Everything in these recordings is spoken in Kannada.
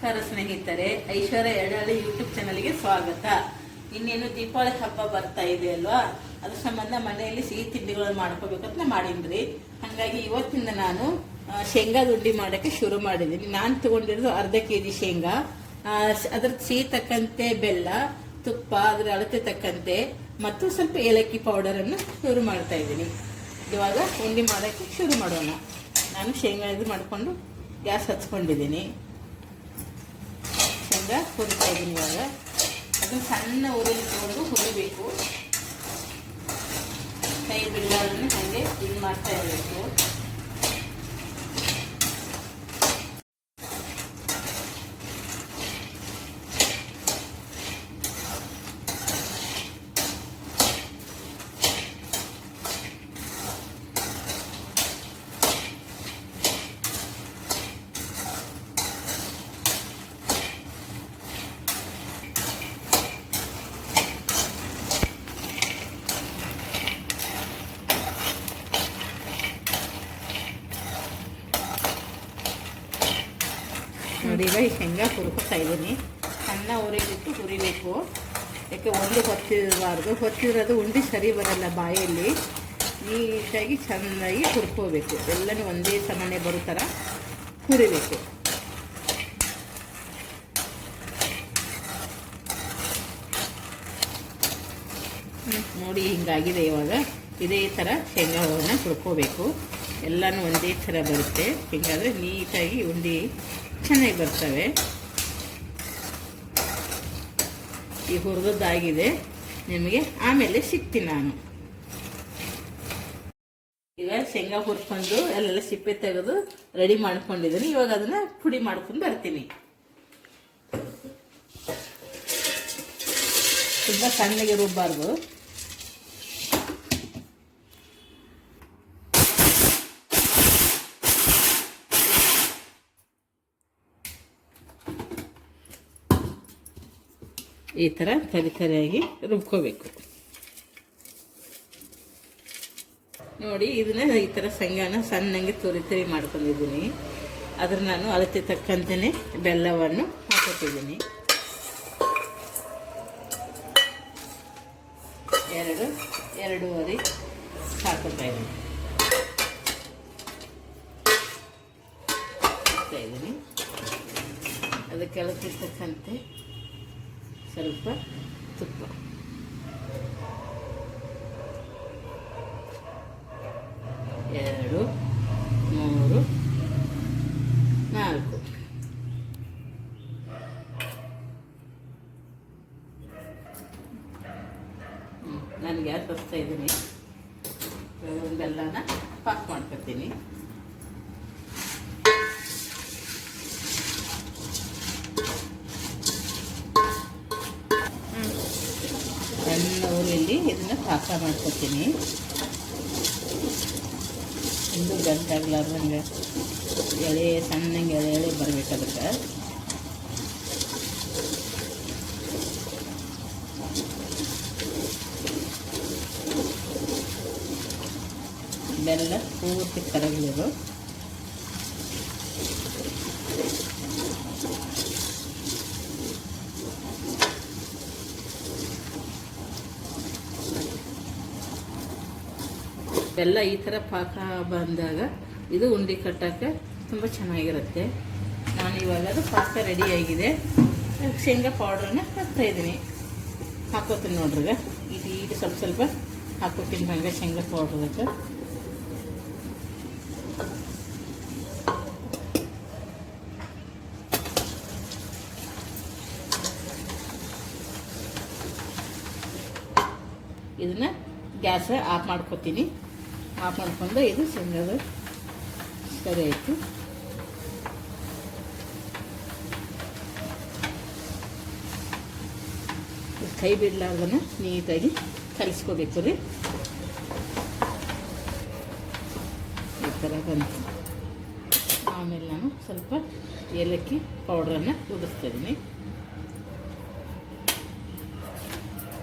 ನಮಸ್ಕಾರ ಸ್ನೇಹಿತರೆ, ಐಶ್ವರ್ಯ ಎಡಹಳ್ಳಿ ಯೂಟ್ಯೂಬ್ ಚಾನಲ್ಗೆ ಸ್ವಾಗತ. ಇನ್ನೇನು ದೀಪಾವಳಿ ಹಬ್ಬ ಬರ್ತಾ ಇದೆ ಅಲ್ವಾ? ಅದ್ರ ಸಂಬಂಧ ಮನೆಯಲ್ಲಿ ಸಿಹಿ ತಿಂಡಿಗಳನ್ನು ಮಾಡ್ಕೋಬೇಕಂತ ಮಾಡಿದ್ರಿ ಹಾಗಾಗಿ ಇವತ್ತಿಂದ ನಾನು ಶೇಂಗಾ ದುಡ್ಡಿ ಮಾಡಕ್ಕೆ ಶುರು ಮಾಡಿದ್ದೀನಿ. ನಾನು ತಗೊಂಡಿರೋದು ಅರ್ಧ ಕೆ ಜಿ ಶೇಂಗಾ ಅದ್ರ ಸಿಹಿ ತಕ್ಕಂತೆ ಬೆಲ್ಲ, ತುಪ್ಪ, ಅದರ ಅಳತೆ ತಕ್ಕಂತೆ, ಮತ್ತು ಸ್ವಲ್ಪ ಏಲಕ್ಕಿ ಪೌಡರನ್ನು ಶುರು ಮಾಡ್ತಾ ಇದ್ದೀನಿ. ಇವಾಗ ಉಂಡಿ ಮಾಡೋಕ್ಕೆ ಶುರು ಮಾಡೋಣ. ನಾನು ಶೇಂಗಾ ಇದು ಮಾಡಿಕೊಂಡು ಗ್ಯಾಸ್ ಹಚ್ಕೊಂಡಿದ್ದೀನಿ. ಶೇಂಗಾ ಹುರಿತಾ ಇದ್ದೀನಿ ಇವಾಗ. ಅದನ್ನು ಸಣ್ಣ ಉರಿಲಿ ತಗೊಂಡು ಹುರಿಬೇಕು. ಕೈ ಬಿಡಲಾರ್ದೇ ಹಾಗೆ ಇದು ಮಾಡ್ತಾ ಇರಬೇಕು. ನೋಡಿ, ಈಗ ಈ ಶೇಂಗಾ ಹುರ್ಕೊತಾ ಇದ್ದೀನಿ. ಸಣ್ಣ ಹುರಿಬಿಟ್ಟು ಹುರಿಬೇಕು. ಯಾಕೆ ಒಂದು ಹೊತ್ತಿರಬಾರ್ದು. ಹೊತ್ತಿರೋದು ಉಂಡಿ ಸರಿ ಬರಲ್ಲ ಬಾಯಲ್ಲಿ. ನೀಟಾಗಿ ಚೆನ್ನಾಗಿ ಹುರ್ಕೋಬೇಕು. ಎಲ್ಲನೂ ಒಂದೇ ಸಮಾನೆ ಬರೋ ಥರ ಹುರಿಬೇಕು. ನೋಡಿ ಹಿಂಗಾಗಿದೆ ಇವಾಗ. ಇದೇ ಥರ ಶೇಂಗಾವನ್ನು ಹುರ್ಕೋಬೇಕು. ಎಲ್ಲನೂ ಒಂದೇ ಥರ ಬರುತ್ತೆ. ಹಿಂಗಾದರೆ ನೀಟಾಗಿ ಉಂಡಿ ಚೆನ್ನಾಗಿ ಬರ್ತವೆ. ಈ ಹುರಿದದ್ದಾಗಿದೆ. ನಿಮಗೆ ಆಮೇಲೆ ಸಿಗ್ತೀನಿ ನಾನು. ಈಗ ಶೇಂಗಾ ಹುರ್ಕೊಂಡು ಅಲ್ಲೆಲ್ಲ ಸಿಪ್ಪೆ ತೆಗೆದು ರೆಡಿ ಮಾಡ್ಕೊಂಡಿದ್ದೀನಿ. ಇವಾಗ ಅದನ್ನ ಪುಡಿ ಮಾಡ್ಕೊಂಡು ಬರ್ತೀನಿ. ತುಂಬ ಸಣ್ಣಗೆ ರುಬ್ಬಾರ್ದು. ಈ ಥರ ತರಿ ತರಿಯಾಗಿ ರುಬ್ಕೋಬೇಕು. ನೋಡಿ, ಇದನ್ನ ಈ ಥರ ಸಂಗಾನ ಸಣ್ಣಂಗೆ ತುರಿ ತರಿ ಮಾಡ್ಕೊಂಡಿದ್ದೀನಿ. ಅದ್ರ ನಾನು ಅಳತೆ ತಕ್ಕಂತೆಯೇ ಬೆಲ್ಲವನ್ನು ಹಾಕೋತಿದ್ದೀನಿ ಎರಡು, ಎರಡೂವರೆ ಹಾಕೋತಾ ಇದ್ದೀನಿ. ಹಾಕ್ತಾ ಇದ್ದೀನಿ. ಅದಕ್ಕೆ ಅಳತೆ ತಕ್ಕಂತೆ ಸ್ವಲ್ಪ ತುಪ್ಪ. ಎರಡು ಮೂರು ನಾಲ್ಕು. ನಾನು ಗ್ಯಾಸ್ ಹಚ್ತಾ ಇದ್ದೀನಿ? ಬೆಲ್ಲನ ಪಾಕ್ ಮಾಡ್ಕೊತೀನಿ ಸಣ್ಣ ಊರಲ್ಲಿ ಇದನ್ನು ಪಾಕ ಮಾಡ್ಕೊತೀನಿ. ಒಂದು ಗಂಟಾಗ್ಲಾರ್ದಂಗೆ ಎಳೆ, ಸಣ್ಣಂಗೆ ಎಳೆ ಎಳೆ ಬರ್ಬೇಕು ಅದಕ್ಕೆ ಬೆಲ್ಲ ಪೂರ್ತಿ ಕರಗಲಿರು ಬೆಲ್ಲ ಈ ಥರ ಪಾಕ ಬಂದಾಗ ಇದು ಉಂಡೆ ಕಟ್ಟೋಕ್ಕೆ ತುಂಬ ಚೆನ್ನಾಗಿರುತ್ತೆ. ನಾನು ಇವಾಗ ಅದು ಪಾಕ ರೆಡಿಯಾಗಿದೆ ಶೇಂಗಾ ಪೌಡ್ರನ್ನ ಹಾಕ್ತಾ ಇದ್ದೀನಿ. ಹಾಕೋತೀನಿ ನೋಡ್ರಿಗ ಇದು ಈಗ ಸ್ವಲ್ಪ ಸ್ವಲ್ಪ ಹಾಕೋತೀನಿ ಬಂಗ ಶೇಂಗಾ ಪೌಡ್ರದಕ್ಕೆ ಇದನ್ನ ಗ್ಯಾಸ್ ಆಫ್ ಮಾಡ್ಕೊತೀನಿ. ಆಫ್ ಮಾಡ್ಕೊಂಡು ಇದು ಶೇಂಗಾದ ಸರಿ ಆಯಿತು. ಕೈ ಬಿಡಲಾರ್ದನ್ನ ನೀಟಾಗಿ ಕಲಿಸ್ಕೋಬೇಕು ರೀ. ಈ ಥರ ಬಂತು. ಆಮೇಲೆ ನಾನು ಸ್ವಲ್ಪ ಏಲಕ್ಕಿ ಪೌಡ್ರನ್ನು ಉದಿಸ್ತಾ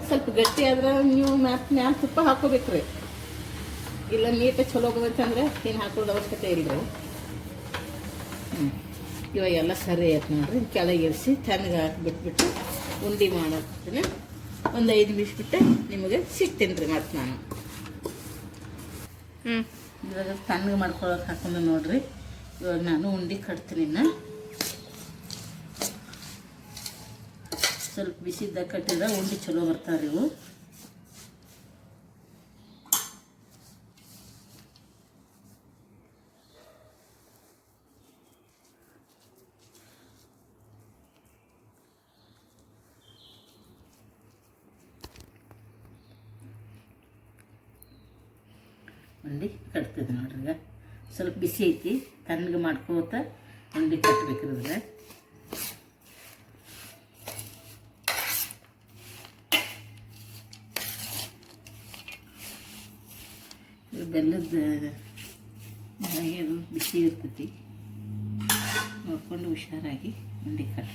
ಸ್ವಲ್ಪ ಗಟ್ಟಿ ಆದ್ರೆ ನೀವು ಮ್ಯಾಪ್ ಮ್ಯಾಲ ತುಪ್ಪ ಹಾಕೋಬೇಕು ರೀ ಇಲ್ಲ ನೀಟ ಚಲೋ ಬಂತಂದ್ರೆ ಏನು ಹಾಕೋದು ಅವಶ್ಯಕತೆ ಇಲ್ಲ ಹ್ಞೂ ಇವಾಗೆಲ್ಲ ಸರಿ ಆಯ್ತು ನೋಡ್ರಿ ಕೆಳಗೆ ಇರಿಸಿ ಚೆನ್ನಾಗಿ ಹಾಕ್ಬಿಟ್ಬಿಟ್ಟು ಉಂಡೆ ಮಾಡೋಕ್ತೀನಿ ಒಂದು ಐದು ನಿಮಿಷ ಬಿಟ್ಟು ನಿಮಗೆ ಸಿಗ್ತೀನಿ ರೀ ಮತ್ತೆ ನಾನು. ಹ್ಞೂ ಇವಾಗ ತಣ್ಣಗೆ ಮಾಡ್ಕೊಳಕ್ಕೆ ಹಾಕೊಂಡು ನೋಡ್ರಿ ಇವಾಗ ನಾನು ಉಂಡೆ ಕಟ್ತೀನಿ ಇನ್ನು. ಸ್ವಲ್ಪ ಬಿಸಿದ್ದ ಕಟ್ಟಿದ್ರೆ ಉಂಡೆ ಚಲೋ ಬರ್ತಾವೆ ಇವು. ಉಂಡೆ ಕಟ್ತಿದ್ವಿ ನೋಡ್ರಿ. ಸ್ವಲ್ಪ ಬಿಸಿ ಐತಿ, ತಣ್ಣಗೆ ಮಾಡ್ಕೋತ ಉಂಡೆ ಕಟ್ಬೇಕಿದ್ರೆ ಬೆಲ್ಲದ ಹಾಗೆ ಬಿಸಿ ಇರ್ತೈತಿ. ನೋಡ್ಕೊಂಡು ಹುಷಾರಾಗಿ ಉಂಡೆ ಕಟ್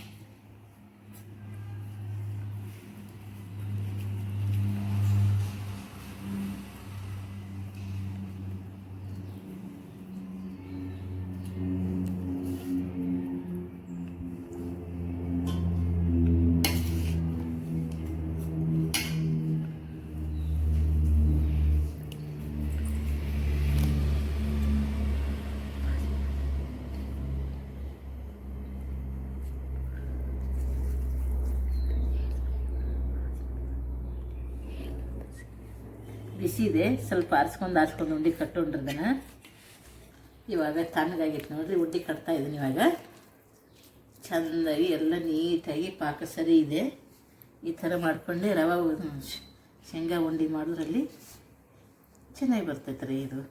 ಬಿಸಿ ಇದೆ. ಸ್ವಲ್ಪ ಆರಿಸ್ಕೊಂಡು ಆರಿಸ್ಕೊಂಡು ಉಂಡೆ ಕಟ್ಟೊಂಡ್ರದನ ಇವಾಗ ತಣ್ಣಗಾಗಿತ್ತು ನೋಡ್ರಿ, ಉಂಡಿ ಕಟ್ತಾ ಇದ್ದೀನಿ ಇವಾಗ. ಚೆಂದಾಗಿ ಎಲ್ಲ ನೀಟಾಗಿ ಪಾಕ ಸರಿ ಇದೆ. ಈ ಥರ ಮಾಡಿಕೊಂಡು ರವೆ ಶೇಂಗಾ ಉಂಡೆ ಮಾಡೋದ್ರಲ್ಲಿ ಚೆನ್ನಾಗಿ ಬರ್ತೈತೆ ರೀ ಇದು.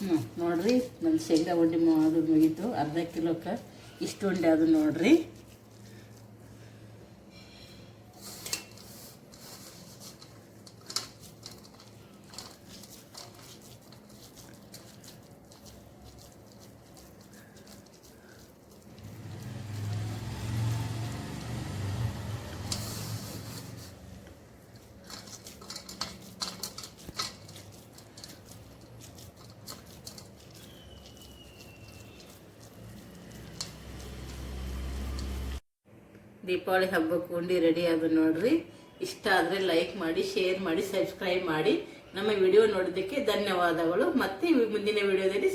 ಹ್ಞೂ ನೋಡ್ರಿ ನನ್ನ ಶೇಂಗಾ ಉಂಡೆ ಅದು ಮುಗೀತು. ಅರ್ಧ ಕಿಲೋಕ್ಕೆ ಇಷ್ಟು ಉಂಡೆ ಅದು ನೋಡ್ರಿ. ದೀಪಾವಳಿ ಹಬ್ಬಕ್ಕೆ ಉಂಡಿ ರೆಡಿ ಆದ ನೋಡ್ರಿ. ಇಷ್ಟ ಆದರೆ ಲೈಕ್ ಮಾಡಿ ಶೇರ್ ಮಾಡಿ ಸಬ್ಸ್ಕ್ರೈಬ್ ಮಾಡಿ. ನಮ್ಮ ವಿಡಿಯೋ ನೋಡೋದಕ್ಕೆ ಧನ್ಯವಾದಗಳು. ಮತ್ತೆ ಮುಂದಿನ ವಿಡಿಯೋದಲ್ಲಿ